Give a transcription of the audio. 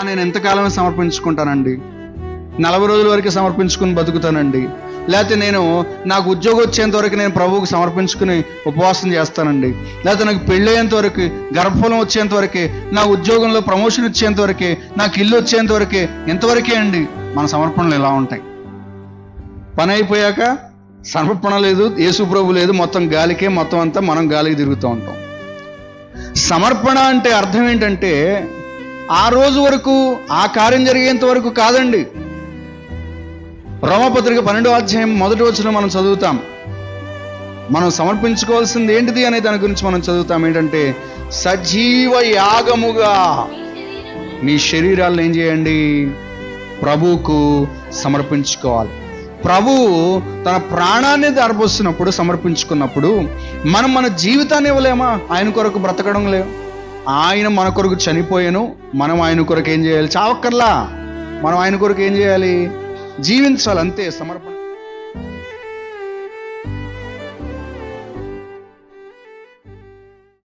నేను ఎంతకాలమే సమర్పించుకుంటానండి? నలభై రోజుల వరకు సమర్పించుకుని బతుకుతానండి. లేకపోతే నేను నాకు ఉద్యోగం వచ్చేంత వరకు నేను ప్రభువుకు సమర్పించుకుని ఉపవాసం చేస్తానండి. లేకపోతే నాకు పెళ్ళయ్యేంత వరకు గర్భఫలం వచ్చేంత వరకే నా ఉద్యోగంలో ప్రమోషన్ వచ్చేంత వరకే నాకు ఇల్లు వచ్చేంత వరకే ఇంతవరకే అండి మన సమర్పణలు ఎలా ఉంటాయి. పని అయిపోయాక సమర్పణ లేదు యేసు ప్రభు లేదు మొత్తం గాలికే మొత్తం అంతా మనం గాలికి తిరుగుతూ ఉంటాం. సమర్పణ అంటే అర్థం ఏంటంటే ఆ రోజు వరకు ఆ కార్యం జరిగేంత వరకు కాదండి. రోమపత్రిక పన్నెండో అధ్యాయం మొదటి వచ్చిన మనం చదువుతాం. మనం సమర్పించుకోవాల్సింది ఏంటిది అనే దాని గురించి మనం చదువుతాం. ఏంటంటే సజీవ యాగముగా మీ శరీరాలను ఏం చేయండి? ప్రభువుకు సమర్పించుకోవాలి. ప్రభువు తన ప్రాణాన్ని ధారపోస్తున్నప్పుడు సమర్పించుకున్నప్పుడు మనం మన జీవితాన్ని ఇవ్వలేమా? ఆయన కొరకు బ్రతకడం లేవు ఆయన మన కొరకు చనిపోయాను మనం ఆయన కొరకు ఏం చేయాలి? చావక్కర్లా. మనం ఆయన కొరకు ఏం చేయాలి? జీవించాలి అంతే సమర్పణ